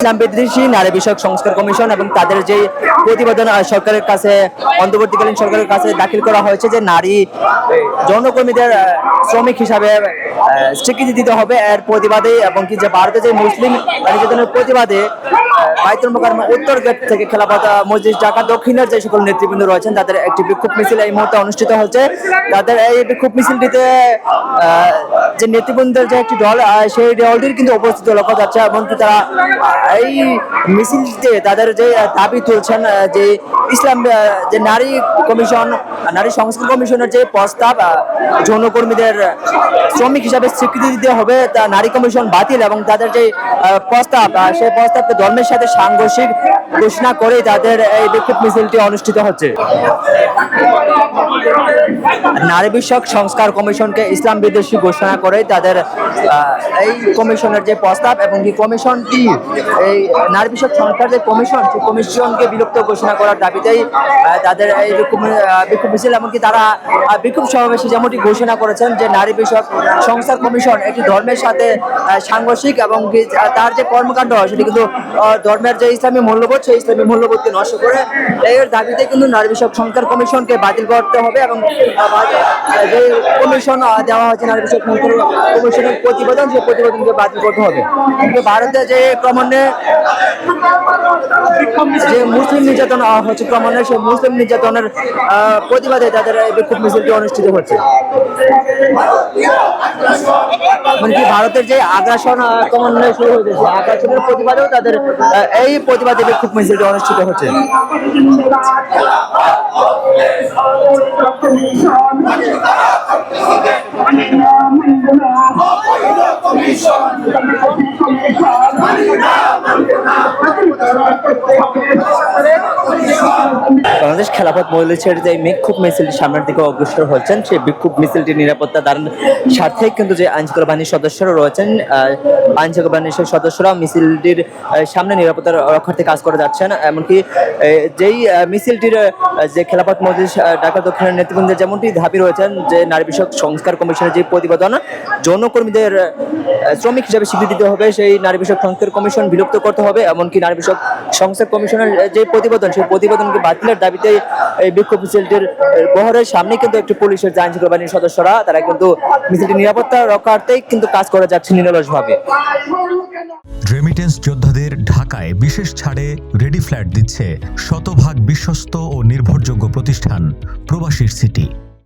ইসলাম বিদ্বেষী নারী বিষয়ক সংস্কার কমিশন এবং তাদের যে প্রতিবেদন সরকারের কাছে অন্তর্বর্তীকালীন সরকারের কাছে দাখিল করা হয়েছে যে নারী জনকর্মীদের শ্রমিক হিসাবে স্বীকৃতি দিতে হবে। এর প্রতিবাদে এবং কি যে ভারতে যে মুসলিম নির্যাতনের প্রতিবাদে আহ, বাইতুল মোকাররম উত্তর গেট থেকে খেলাফত মসজিদ ঢাকা দক্ষিণের যে সকল নেতৃবৃন্দ রয়েছেন, তাদের একটি বিক্ষোভ মিছিল এই মুহূর্তে অনুষ্ঠিত হচ্ছে। তাদের এই বিক্ষোভ মিছিলটিতে যে নেতৃবৃন্দের যে একটি দল সেই দলটির কিন্তু উপস্থিত লক্ষ্য যাচ্ছে এবং তারা এই মিছিলটিতে তাদের যে দাবি তুলছেন যে ইসলাম যে নারী কমিশন নারী সংস্কার কমিশনের যে প্রস্তাব যৌনকর্মীদের শ্রমিক হিসাবে স্বীকৃতি দিতে হবে, তা নারী কমিশন বাতিল এবং তাদের যে প্রস্তাব সেই প্রস্তাবকে ধর্মের সাথে সাংঘর্ষিক ঘোষণা করে তাদের এই বিক্ষোভ মিছিলটি অনুষ্ঠিত হচ্ছে। নারী বিষয়ক সংস্কার কমিশনকে ইসলাম বিদ্বেষী ঘোষণা করে তাদের এই কমিশনের যে প্রস্তাব এবং কি কমিশনটি, এই নারী বিষয়ক সংস্কার যে কমিশন, সেই কমিশনকে বিলুপ্ত ঘোষণা করার দাবিতেই তাদের এই বিক্ষোভ মিছিল এমনকি তারা বিক্ষোভ সমাবেশে যেমনটি ঘোষণা করেছেন যে নারী বিষয়ক সংস্কার কমিশন একটি ধর্মের সাথে সাংঘর্ষিক এবং তার যে কর্মকাণ্ড সেটি কিন্তু ধর্মের যে ইসলামী মূল্যবোধ, সেই ইসলামী মূল্যবোধকে নষ্ট করে এর দাবিতে কিন্তু নারী বিষয়ক সংস্কার কমিশনকে বাতিল করতে হবে এবং যে কমিশন দেওয়া হয়েছে নারী বিষয়ক সংস্কার কমিশনের প্রতিবেদন, সেই প্রতিবেদনকে বাতিল করতে হবে। কিন্তু ভারতে যে ক্রমান্বয়ে যে মুসলিম নির্যাতন হচ্ছে ক্রমান্বয়ে সেই মুসলিম নির্যাতনের প্রতিবাদে তাদের বিক্ষোভ মিছিলটি অনুষ্ঠিত হচ্ছে। মানে কি ভারতের যে আগ্রাসন ক্রমান্বয়ে শুরু হয়ে গেছে, আগ্রাসনের প্রতিবাদেও তাদের এই প্রতিবাদে বিক্ষোভ মিছিলটি অনুষ্ঠিত হচ্ছে। Deus. বাংলাদেশ খেলাফত মজলিসের যে বিক্ষোভ মিছিলটি সামনের দিকে অগ্রসর হচ্ছেন, সেই বিক্ষোভ মিছিলটি নিরাপত্তা দান স্বার্থে কিন্তু যে আইনশৃঙ্খলা বাহিনীর সদস্যরা রয়েছেন আইনশৃঙ্খলা বাহিনীর সদস্যরা মিছিলটির সামনে নিরাপত্তা রক্ষার্থে কাজ করে যাচ্ছেন। এমনকি যেই মিছিলটির যে খেলাফত মজলিস ঢাকা দক্ষিণের নেতৃবৃন্দের যেমনটি দাবি রয়েছেন, যে নারী বিষয়ক সংস্কার কমিশনের যে প্রতিবেদন, যৌনকর্মীদের শ্রমিক হিসাবে স্বীকৃতি দিতে হবে, সেই নারী বিষয়ক সংস্কার কমিশন বিলুপ্ত করতে হবে। এমনকি নারী বিষয়ক সংস্কার কমিশনের যে প্রতিবেদন, সেই প্রতিবেদনকে বাতিলের দাবিতে এই বিক্ষোভ মিছিলটির বহরের সামনে কিন্তু একটি পুলিশের যে আইনশৃঙ্খলা বাহিনীর সদস্যরা, তারা কিন্তু মিছিলটি নিরাপত্তা রক্ষার্থেই কিন্তু কাজ করে যাচ্ছে নিরলসভাবে। রেমিটেন্স যোদ্ধাদের ঢাকায় বিশেষ ছাড়ে রেডি ফ্ল্যাট দিচ্ছে শতভাগ বিশ্বস্ত ও নির্ভরযোগ্য প্রতিষ্ঠান প্রবাসীর সিটি।